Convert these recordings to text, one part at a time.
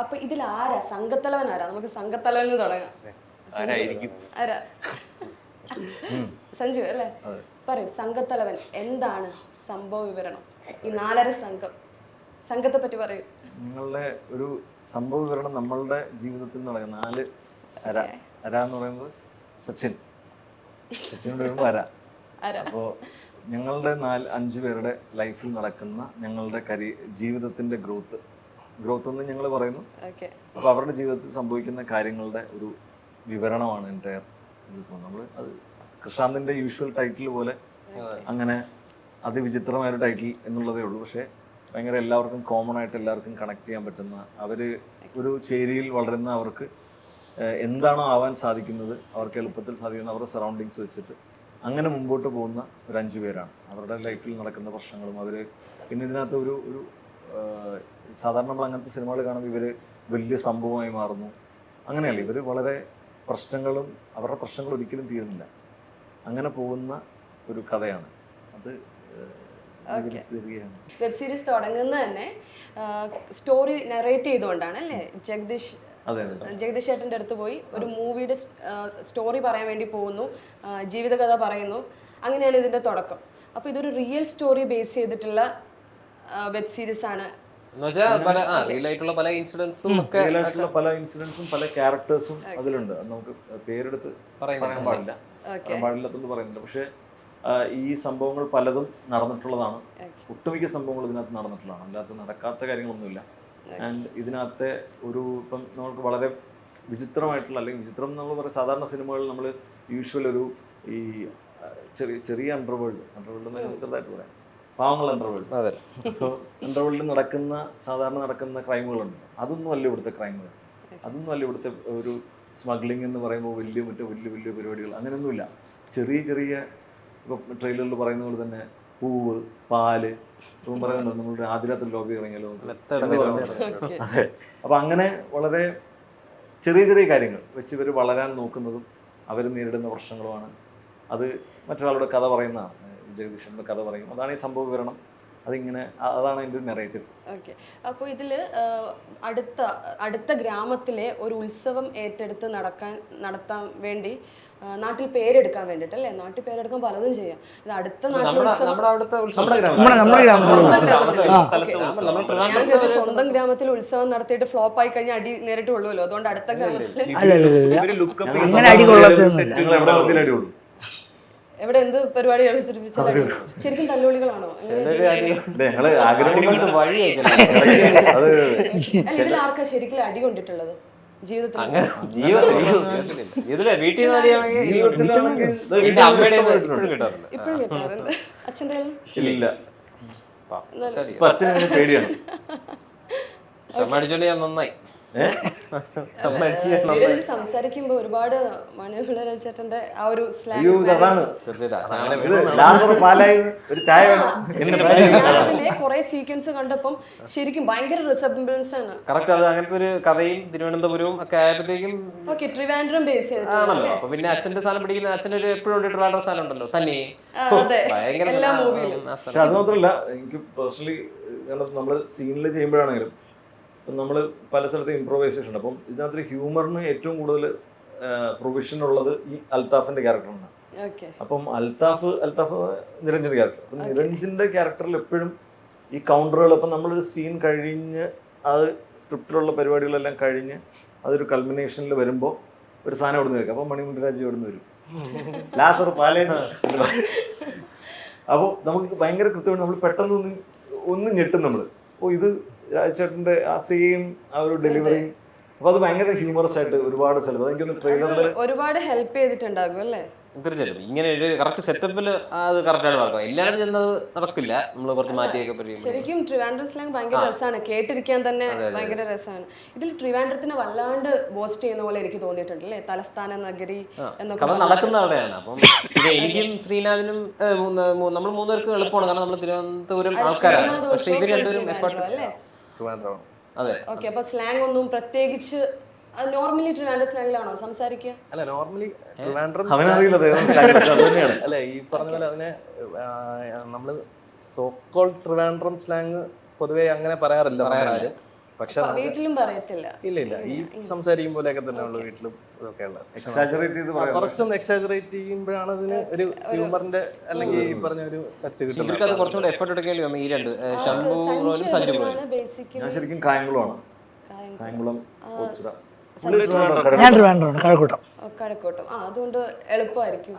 അപ്പൊ ഇതിൽ ആരാ സംഘത്തലവൻ ആരാ നമുക്ക് സംഘത്തലവന് തുടങ്ങാം ആരാ? സഞ്ജു അല്ലേ? പറയൂ സംഘത്തലവൻ എന്താണ് സംഭവ വിവരണം? ഈ നാലര സംഘം. സംഘത്തെ പറ്റി പറയൂ. നിങ്ങളുടെ ഒരു സംഭവ വിവരണം നമ്മളുടെ ജീവിതത്തിൽ നടക്കുന്ന നാല് അര. അര എന്ന് പറയുന്നത് സച്ചിൻ. സച്ചിനോട് വരുമ്പോൾ അര. അപ്പോൾ ഞങ്ങളുടെ നാല് അഞ്ച് പേരുടെ ലൈഫിൽ നടക്കുന്ന ഞങ്ങളുടെ കരി ജീവിതത്തിന്റെ ഗ്രോത്ത് ഗ്രോത്ത് എന്ന് ഞങ്ങൾ പറയുന്നു. അപ്പൊ അപ്പോൾ അവരുടെ ജീവിതത്തിൽ സംഭവിക്കുന്ന കാര്യങ്ങളുടെ ഒരു വിവരണമാണ് എന്റെ നമ്മൾ അത് കൃഷാന്തിന്റെ യൂഷ്വൽ ടൈറ്റിൽ പോലെ അങ്ങനെ അതിവിചിത്രമായ ഒരു ടൈറ്റിൽ എന്നുള്ളതേ ഉള്ളൂ. പക്ഷേ ഭയങ്കര എല്ലാവർക്കും കോമൺ ആയിട്ട് എല്ലാവർക്കും കണക്ട് ചെയ്യാൻ പറ്റുന്ന അവർ ഒരു ചേരിയിൽ വളരുന്ന അവർക്ക് എന്താണോ ആവാൻ സാധിക്കുന്നത് അവർക്ക് എളുപ്പത്തിൽ സാധിക്കുന്ന അവരുടെ സറൗണ്ടിങ്സ് വെച്ചിട്ട് അങ്ങനെ മുമ്പോട്ട് പോകുന്ന ഒരു അഞ്ചു പേരാണ്. അവരുടെ ലൈഫിൽ നടക്കുന്ന പ്രശ്നങ്ങളും അവർ പിന്നെ ഇതിനകത്ത് ഒരു ഒരു സാധാരണ നമ്മൾ അങ്ങനത്തെ സിനിമകൾ കാണുമ്പോൾ ഇവർ വലിയ സംഭവമായി മാറുന്നു. അങ്ങനെയല്ല ഇവർ വളരെ പ്രശ്നങ്ങളും അവരുടെ പ്രശ്നങ്ങൾ ഒരിക്കലും തീരുന്നില്ല. അങ്ങനെ പോകുന്ന ഒരു കഥയാണ്. അത് വെബ് സീരീസ് തുടങ്ങുന്നത് തന്നെ സ്റ്റോറി നറേറ്റ് ചെയ്തുകൊണ്ടാണ് അല്ലേ? ജഗദീഷ് ജഗദീഷ് ചേട്ടന്റെ അടുത്ത് പോയി ഒരു മൂവിയുടെ സ്റ്റോറി പറയാൻ വേണ്ടി പോകുന്നു ജീവിതകഥ പറയുന്നു. അങ്ങനെയാണ് ഇതിന്റെ തുടക്കം. അപ്പോൾ ഇതൊരു റിയൽ സ്റ്റോറി ബേസ് ചെയ്തിട്ടുള്ള വെബ് സീരീസ് ആണ്. പല ആ റിയൽ ആയിട്ടുള്ള പല ഇൻസിഡൻസും റിയൽ ആയിട്ടുള്ള പല ഇൻസിഡൻസും പല ക്യാരക്ടേഴ്സും അതിലുണ്ട്. നമുക്ക് പേരെടുത്ത് പറയാൻ പാടില്ല. പറയാൻ പാടില്ലാത്തെന്ന് പറയുന്നില്ല. പക്ഷേ ഈ സംഭവങ്ങൾ പലതും നടന്നിട്ടുള്ളതാണ്. ഒട്ടുമിക്ക സംഭവങ്ങൾ ഇതിനകത്ത് നടന്നിട്ടുള്ളതാണ്. അല്ലാത്ത നടക്കാത്ത കാര്യങ്ങളൊന്നുമില്ല. ആൻഡ് ഇതിനകത്തെ ഒരു ഇപ്പം നമുക്ക് വളരെ വിചിത്രമായിട്ടുള്ള അല്ലെങ്കിൽ വിചിത്രം നമ്മൾ പറയുന്ന സാധാരണ സിനിമകളിൽ നമ്മൾ യൂഷ്വൽ ഒരു ഈ ചെറിയ ചെറിയ അണ്ടർവേൾഡ് അണ്ടർവേൾഡ് എന്ന് ചെറുതായിട്ട് പറയാം. പാവങ്ങൾ അണ്ടർവേൾഡ് അതെ. അണ്ടർവേൾഡിൽ നടക്കുന്ന സാധാരണ നടക്കുന്ന ക്രൈമുകളുണ്ട് അതൊന്നും അല്ല ഇവിടുത്തെ ക്രൈമുകൾ അതൊന്നും അല്ല ഇവിടുത്തെ ഒരു സ്മഗ്ലിംഗ് എന്ന് പറയുമ്പോൾ വലിയ മറ്റു വലിയ വലിയ പരിപാടികൾ. അങ്ങനെയൊന്നുമില്ല. ചെറിയ ചെറിയ ഇപ്പോൾ ട്രെയിലറിൽ പറയുന്ന പോലെ തന്നെ പൂവ് പാൽ ഇപ്പം പറയുന്നുണ്ട് നമ്മളുടെ ആദ്യരാത്രി ലോബി ഇറങ്ങിയാലോ അതെ. അപ്പം അങ്ങനെ വളരെ ചെറിയ ചെറിയ കാര്യങ്ങൾ വെച്ച് ഇവർ വളരാൻ നോക്കുന്നതും അവർ നേരിടുന്ന പ്രശ്നങ്ങളുമാണ്. അത് മറ്റൊരാളുടെ കഥ പറയുന്നതാണ്. ജഗദീഷന്റെ കഥ പറയും. അതാണ് ഈ സംഭവ വിവരണം. അതിങ്ങനെ അതാണ് എന്റെ ഒരു നെറേറ്റീവ് ഓക്കെ. അപ്പോൾ ഇതിൽ അടുത്ത അടുത്ത ഗ്രാമത്തിലെ ഒരു ഉത്സവം ഏറ്റെടുത്ത് നടക്കാൻ നടത്താൻ വേണ്ടി നാട്ടിൽ പേരെടുക്കാൻ വേണ്ടിയിട്ട് അല്ലേ? നാട്ടിൽ പേരെടുക്കാൻ പലതും ചെയ്യാം. ഇത് അടുത്ത നാട്ടിൽ സ്വന്തം ഗ്രാമത്തിൽ ഉത്സവം നടത്തിയിട്ട് ഫ്ലോപ്പ് ആയി കഴിഞ്ഞാൽ അടി നേരിട്ട് കൊള്ളുമല്ലോ. അതുകൊണ്ട് അടുത്ത ഗ്രാമത്തിൽ എവിടെ എന്ത് പരിപാടി അവതരിപ്പിച്ചാൽ അടി? ശരിക്കും ആഗ്രഹം വഴി ഇതിൽ ആർക്കാ ശരിക്കും അടി കൊണ്ടിട്ടുള്ളത്? അച്ഛന്റെ ഞാൻ നന്നായി. സംസാരിക്കുമ്പോ ഒരുപാട് ചേട്ടന്റെ ആ ഒരു അതിലെ കുറെ സീക്വൻസ് കണ്ടപ്പം ശരിക്കും ഭയങ്കര റിസംബിൾസ് ആണ്. കറക്റ്റ് അത് അങ്ങനത്തെ ഒരു കഥയും തിരുവനന്തപുരവും ഒക്കെ ആയപ്പോഴത്തേക്കും ഓക്കെ ട്രിവാൻഡ്രം ബേസ് ചെയ്തിട്ട് ആണല്ലോ. അപ്പൊ പിന്നെ അച്ഛന്റെ സ്ഥലം പിടിക്കുന്ന അച്ഛന്റെ ഒരു എപ്പോഴും ഒരു ട്രിവാൻഡ്രം സ്ഥലം ഉണ്ടല്ലോ. തന്നെ. എല്ലാ മൂവിയിലും പക്ഷെ അത് മാത്രമല്ല എനിക്ക് പേഴ്സണലി നമ്മൾ സീനിൽ ചെയ്യുമ്പോഴാണെങ്കിലും നമ്മൾ പല സ്ഥലത്ത് ഇമ്പ്രൂവൈസേഷൻ ഉണ്ട്. അപ്പം ഇതിനകത്ത് ഹ്യൂമറിന് ഏറ്റവും കൂടുതൽ പ്രൊവിഷൻ ഉള്ളത് ഈ അൽത്താഫിന്റെ ക്യാരക്ടറാണ് അപ്പം അൽത്താഫ് അൽത്താഫ് നിരഞ്ജന്റെ ക്യാരക്ടർ അപ്പം നിരഞ്ജന്റെ ക്യാരക്ടറിൽ എപ്പോഴും ഈ കൗണ്ടറുകൾ അപ്പം നമ്മളൊരു സീൻ കഴിഞ്ഞ് അത് സ്ക്രിപ്റ്റിലുള്ള പരിപാടികളെല്ലാം കഴിഞ്ഞ് അതൊരു കൾമിനേഷനിൽ വരുമ്പോൾ ഒരു സാധനം അവിടെ നിന്ന് വെക്കാം അപ്പം മണിമുണ്ടരാജ് അവിടെ നിന്ന് വരും. ലാസർ പാലേന്ന് അപ്പോൾ നമുക്ക് ഭയങ്കര കൃത്യമായിട്ട് നമ്മൾ പെട്ടെന്ന് ഒന്ന് ഒന്ന് ഞെട്ടും നമ്മൾ ഓ ഇത് രാജേട്ടന്റെ ആ സെയിം ആ ഒരു ഡെലിവറി അപ്പൊ അത് ഭയങ്കര ഹ്യൂമറസ് ആയിട്ട് ഒരുപാട് സ്ഥലത്ത് എനിക്കൊന്ന് ട്രെയിലറിൽ ഒരുപാട് ഹെൽപ്പ് ചെയ്തിട്ടുണ്ടാകും അല്ലേ? തീർച്ചയായിട്ടും. ഇങ്ങനെ ഒരു കറക്റ്റ് സെറ്റപ്പിൽ അത് കറക്റ്റായിട്ട് നടക്കും. എല്ലാവരും ചെന്നത് നടക്കില്ല. നമ്മൾ കുറച്ച് മാറ്റിയൊക്കെ പറ്റും ശരിക്കും ട്രിവാൻഡ്രം സ്ലാങ് ഭയങ്കര രസമാണ് കേട്ടിരിക്കാൻ തന്നെ ഭയങ്കര രസമാണ് ഇതിൽ ട്രിവാൻഡ്രത്തിനെ വല്ലാണ്ട് ബോസ്റ്റ് ചെയ്യുന്ന പോലെ എനിക്ക് തോന്നിയിട്ടുണ്ട് അല്ലേ? തലസ്ഥാന നഗരി എന്നൊക്കെ നടക്കുന്ന അവിടെയാണ് അപ്പം എനിക്കും ശ്രീനാഥിനും നമ്മൾ മൂന്നുപേർക്കും എളുപ്പമാണ്. കാരണം നമ്മൾ തിരുവനന്തപുരം ആൾക്കാരാണ്. പക്ഷേ ഇവർ രണ്ടുപേരും എഫേർട്ട് അല്ലേ? ട്രിവാൻഡ്രമാണ്. അതെ. ഓക്കെ അപ്പൊ സ്ലാങ് ഒന്നും പ്രത്യേകിച്ച് നോർമലി ട്രിവാൻഡ്രം സ്ലാങ്ങിലാണോ സംസാരിക്കുക അല്ല നോർമലി ട്രിവാൻഡ്രം അവനറിയില്ല അത് അത് തന്നെയാണ്. അല്ല ഈ പറഞ്ഞ പോലെ അതിനെ നമ്മൾ സോക്കോൾ ട്രിവാൻഡ്രം സ്ലാങ് പൊതുവെ അങ്ങനെ പറയാറില്ല. നമ്മളാരും. പക്ഷെ വീട്ടിലും പറയത്തില്ല. ഇല്ല ഇല്ല. ഈ സംസാരിക്കും പോലെയൊക്കെ തന്നെ ഉള്ളു വീട്ടിലും ഇതൊക്കെ ഉള്ളത് എക്സാജറേറ്റ് ചെയ്ത് പറയാം കുറച്ചൊന്ന് എക്സാജറേറ്റ് ചെയ്യുമ്പോഴാണ് അതിന് ഒരു ഹ്യൂമറിന്റെ അല്ലെങ്കിൽ ഈ പറഞ്ഞ ഒരു ടച്ച് കിട്ടുന്നത്. ഇവർക്ക് അത് കുറച്ചുകൂടെ എഫർട്ട് എടുക്കേണ്ടി വന്നു. ഈ രണ്ട് ശംഭു സഞ്ജു ശരിക്കും കായംകുളമാണ്. കായംകുളം. ഞാൻ ട്രിവാൻഡ്രമാണ് കഴക്കൂട്ടം കഴക്കൂട്ടം ആ അതുകൊണ്ട് എളുപ്പമായിരിക്കും.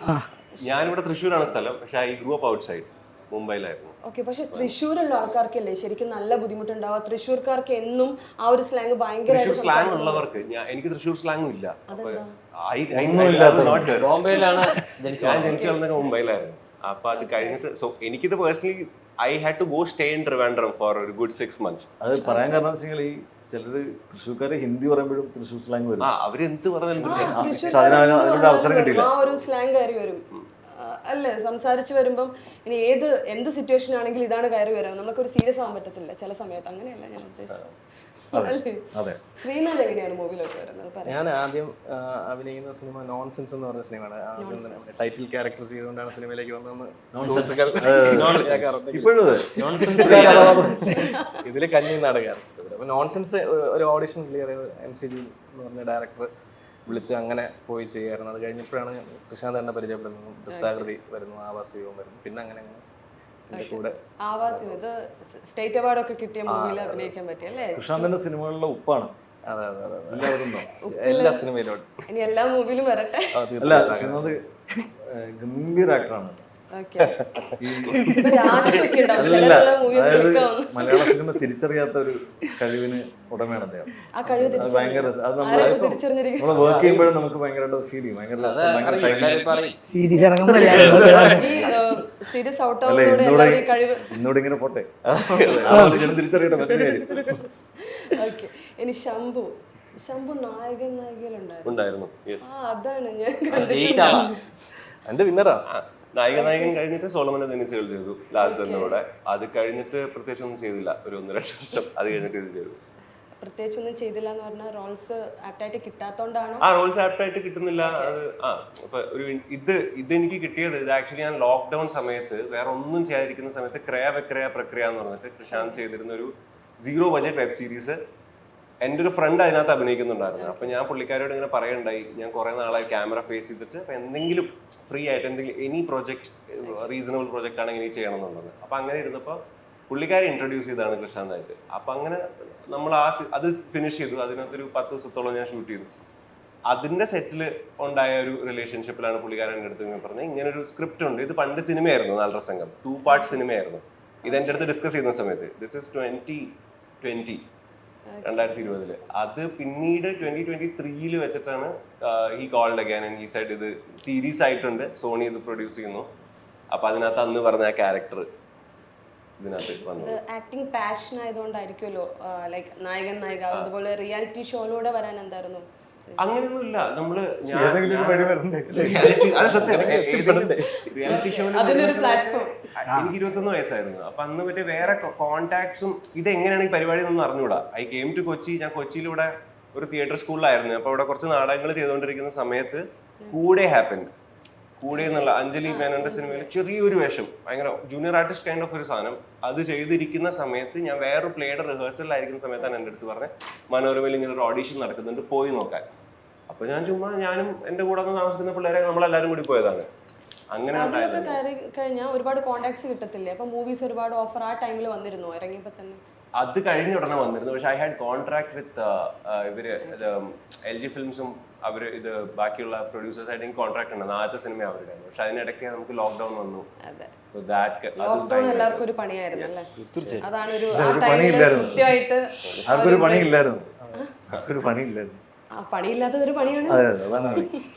ഞാനിവിടെ തൃശ്ശൂരാണ് സ്ഥലം പക്ഷേ I grew up outside മുംബൈയിലായിരുന്നു ഓക്കെ പക്ഷെ തൃശ്ശൂരുള്ള ആൾക്കാർക്കല്ലേ ശരിക്കും നല്ല ബുദ്ധിമുട്ടുണ്ടാവുക തൃശ്ശൂർക്കാർക്ക് എന്നും ആ ഒരു സ്ലാങ് തൃശ്ശൂർ സ്ലാങ് ഉള്ളവർക്ക് ഞാൻ എനിക്ക് തൃശ്ശൂർ സ്ലാങ്ങും ഇല്ല അപ്പൊ I- I- I- ഇല്ലാത്ത not here. ബോംബെയിലാണ് ജനിച്ചത് ഞാൻ ജനിച്ചു വന്നൊക്കെ മുംബൈയിലായിരുന്നു അപ്പൊ അത് കഴിഞ്ഞിട്ട് സോ എനിക്കിത് personally I had to go stay in Trivandrum for ഒരു ഗുഡ് സിക്സ് മന്ത്സ് അത് പറയാൻ കാരണം വെച്ചാൽ ഈ ചിലര് തൃശ്ശൂർക്കാർ ഹിന്ദി പറയുമ്പോഴും തൃശ്ശൂർ സ്ലാങ് വരും ആ അവരെന്ത് പറഞ്ഞാലും തൃശ്ശൂർ പക്ഷെ അതിന് അവസരം കിട്ടിയില്ല ആ ഒരു സ്ലാങ് കയറി വരും അല്ലേ സംസാരിച്ച് വരുമ്പം ഇനി ഏത് എന്ത് സിറ്റുവേഷൻ ആണെങ്കിലും ഇതാണ് കയറി വരാം. നമുക്കൊരു സീരിയസ് ആവാൻ പറ്റത്തില്ല ചില സമയത്ത്. അങ്ങനെയല്ല ഞാൻ ഉദ്ദേശിച്ചത്. അതെ ശ്രീനാഥ് എങ്ങനെയാണ് മൂവിയിലൊക്കെ വരുന്നത്? ഞാൻ ആദ്യം അഭിനയിക്കുന്ന സിനിമ നോൺസെൻസ് എന്ന് പറഞ്ഞ സിനിമയാണ്. ടൈറ്റിൽ ക്യാരക്ടർ ചെയ്തുകൊണ്ടാണ് സിനിമയിലേക്ക് വന്നതെന്ന് ഇതിൽ കഞ്ഞി അപ്പൊ നോൺസെൻസ് ഒരു ഓഡിഷൻ ക്ലിയർ ചെയ്ത് എം സി ജി എന്ന് പറഞ്ഞ ഡയറക്ടർ വിളിച്ച് അങ്ങനെ പോയി ചെയ്യായിരുന്നു അത് കഴിഞ്ഞപ്പോഴാണ് പ്രശാന്ത് എന്നെ പരിചയപ്പെടുന്നത്. വൃത്താകൃതി വരുന്നു ആവാസവും വരുന്നു. പിന്നെ അങ്ങനെ അങ്ങനെ എന്റെ കൂടെ ആവാസം ഇത് സ്റ്റേറ്റ് അവാർഡ് ഒക്കെ കിട്ടിയ മൂവിയിൽ അഭിനയിക്കാൻ പറ്റി അല്ലേ? കൃഷ്ണാന്തന്റെ സിനിമകളിലെ ഉപ്പാണ്? എല്ലാ സിനിമയിലും ഇനി എല്ലാ മൂവിയിലും വരട്ടെ. അല്ല ഗംഭീര ആക്ടറാണ് അതായത് മലയാള സിനിമ തിരിച്ചറിയാത്ത ഒരു കഴിവിന് ഉടമയാണ് അദ്ദേഹം. അത് ഭയങ്കര രസം. അത് നമ്മൾ വർക്ക് ചെയ്യുമ്പോഴും നമുക്ക് ഭയങ്കരമായിട്ട് ഫീൽ ചെയ്യും. ഭയങ്കര സീരീസ് ഔട്ട് ഇന്നൂടെ ഇങ്ങനെ പോട്ടെ. തിരിച്ചറിയട്ടെ മറ്റൊരു കാര്യം. ഓക്കെ. ഇനി ശംഭു. ശംഭു നായകൻ നായികയിലുണ്ടായിരുന്നു? ഉണ്ടായിരുന്നു. യെസ് ആ അതാണ് ഞാൻ എന്റെ വിന്നറാ നായിക നായകൻ കഴിഞ്ഞിട്ട് സോളമന്റെ ധനിച്ചുകൾ ചെയ്തു കൂടെ അത് കഴിഞ്ഞിട്ട് പ്രത്യേകിച്ച് ഒന്നും ചെയ്തില്ല ഒരു ഒന്നര വർഷം അത് കഴിഞ്ഞിട്ട് ഇത് ചെയ്തു. പ്രത്യേകിച്ച് ഒന്നും ചെയ്തില്ല എന്ന് പറഞ്ഞാൽ റോൾസ് ആപ്റ്റായിട്ട് കിട്ടാത്തോണ്ടാണോ? ആ റോൾസ് ആപ്റ്റായിട്ട് കിട്ടുന്നില്ല. അത് ആ അപ്പൊ ഒരു ഇത് ഇത് എനിക്ക് കിട്ടിയത് ഇത് ആക്ച്വലി ഞാൻ ലോക്ക്ഡൌൺ സമയത്ത് വേറെ ഒന്നും ചെയ്യാതിരിക്കുന്ന സമയത്ത് ക്രയ വിക്രയ പ്രക്രിയ എന്ന് പറഞ്ഞിട്ട് പ്രശാന്ത് ചെയ്തിരുന്ന ഒരു സീറോ ബജറ്റ് വെബ് സീരീസ് എന്റെ ഒരു ഫ്രണ്ട് അതിനകത്ത് അഭിനയിക്കുന്നുണ്ടായിരുന്നു. അപ്പൊ ഞാൻ പുള്ളിക്കാരോട് ഇങ്ങനെ പറയണ്ടായി ഞാൻ കുറെ നാളായി ക്യാമറ ഫേസ് ചെയ്തിട്ട് അപ്പൊ എന്തെങ്കിലും ഫ്രീ ആയിട്ട് എന്തെങ്കിലും എനി പ്രോജക്റ്റ് റീസണബിൾ പ്രോജക്റ്റ് ആണെങ്കിൽ ഇനി ചെയ്യണം എന്നുള്ളത് അപ്പൊ അങ്ങനെ ഇരുന്നപ്പോൾ പുള്ളിക്കാരെ ഇൻട്രൊഡ്യൂസ് ചെയ്താണ് കൃഷാന്തായിട്ട് അപ്പൊ അങ്ങനെ നമ്മൾ ആ അത് ഫിനിഷ് ചെയ്തു. അതിനകത്തൊരു പത്ത് ദിവസത്തോളം ഞാൻ ഷൂട്ട് ചെയ്തു. അതിന്റെ സെറ്റിൽ ഉണ്ടായ ഒരു റിലേഷൻഷിപ്പിലാണ് പുള്ളിക്കാരൻ എന്റെ അടുത്ത് പറഞ്ഞത്. ഇങ്ങനെ ഒരു സ്ക്രിപ്റ്റ് ഉണ്ട്. ഇത് പണ്ട് സിനിമയായിരുന്നു നാലര ടു പാർട്ട് സിനിമയായിരുന്നു. ഇത് എന്റെ അടുത്ത് ഡിസ്കസ് ചെയ്യുന്ന സമയത്ത്. ദിസ് ഇസ് ട്വന്റി ട്വന്റി രണ്ടായിരത്തി ഇരുപതിൽ അത് പിന്നീട് ട്വന്റി ട്വന്റി ത്രീയിൽ വെച്ചിട്ടാണ് ഈ കോൾഡ് അഗാൻ ആൻഡ് ഈ സൈഡ് ഇത് സീരീസ് ആയിട്ടുണ്ട്. സോണി ഇത് പ്രൊഡ്യൂസ് ചെയ്യുന്നു. അപ്പൊ അതിനകത്ത് അന്ന് പറഞ്ഞ ആ ക്യാരക്ടർ ആക്ടിംഗ് പാഷൻ ആയതുകൊണ്ടായിരിക്കുമല്ലോ ലൈക്ക് നായകൻ നായിക അതുപോലെ റിയാലിറ്റി ഷോയിലൂടെ വരാൻ എന്തായിരുന്നു? അങ്ങനെയൊന്നുമില്ല. നമ്മൾ റിയാലിറ്റി ഷോയിൽ പ്ലാറ്റ്ഫോം എനിക്ക് ഇരുപത്തൊന്ന് വയസ്സായിരുന്നു. അപ്പൊ അന്ന് മറ്റേ വേറെ കോണ്ടാക്ട്സും ഇത് എങ്ങനെയാണ് ഈ പരിപാടി എന്നൊന്നും അറിഞ്ഞൂടാ. I came to Kochi. ഞാൻ കൊച്ചിയിലൂടെ ഒരു തിയേറ്റർ സ്കൂളിലായിരുന്നു അപ്പൊ അവിടെ കുറച്ച് നാടകങ്ങൾ ചെയ്തുകൊണ്ടിരിക്കുന്ന സമയത്ത് കൂടെ ഹാപ്പൻ കൂടെ എന്നുള്ള അഞ്ജലി മേനോന്റെ സിനിമയിൽ ചെറിയൊരു വേഷം ഭയങ്കര ജൂനിയർ ആർട്ടിസ്റ്റ് കൈൻഡ് ഓഫ് ഒരു സാധനം. അത് ചെയ്തിരിക്കുന്ന സമയത്ത് ഞാൻ വേറൊരു പ്ലേയുടെ റിഹേഴ്സലിലായിരിക്കുന്ന സമയത്താണ് എന്റെ അടുത്ത് പറഞ്ഞത് മനോരമയിൽ ഇങ്ങനെ ഒരു ഓഡീഷൻ നടക്കുന്നുണ്ട് പോയി നോക്കാൻ. അപ്പൊ ഞാൻ ചുമ്മാ ഞാനും എന്റെ കൂടെ ഒന്ന് താമസിക്കുന്ന പിള്ളേരെ നമ്മളെല്ലാരും കൂടി പോയതാണ്. അങ്ങനെ അതിലൊക്കെ കയറി കഴിഞ്ഞാൽ ഒരുപാട് കോണ്ടാക്ട്സ് കിട്ടത്തില്ലേ? അപ്പൊ മൂവീസ് ഒരുപാട് ഓഫർ ആ ടൈമിൽ വന്നിരുന്നു? ഇറങ്ങിയപ്പോ തന്നെ. അത് കഴിഞ്ഞ ഉടനെ വന്നിരുന്നു. പക്ഷെ ഐ ഹാഡ് കോൺട്രാക്ട് വിത്ത് ഇവർ എൽ ജി ഫിലിംസും അവർ ഇത് ബാക്കിയുള്ള പ്രൊഡ്യൂസേഴ്സ് ആയിട്ട് എനിക്ക് കോൺട്രാക്ട് ഉണ്ട് ആദ്യത്തെ സിനിമ അവരുടെ പക്ഷെ അതിനിടയ്ക്ക് നമുക്ക് ലോക്ക്ഡൗൺ വന്നു. എല്ലാവർക്കും ഒരു പണിയായിരുന്നു അല്ലേ അതാണ് ഒരു പണിയില്ലായിരുന്നു. പണിയില്ലാത്തത് ഒരു പണിയാണ്.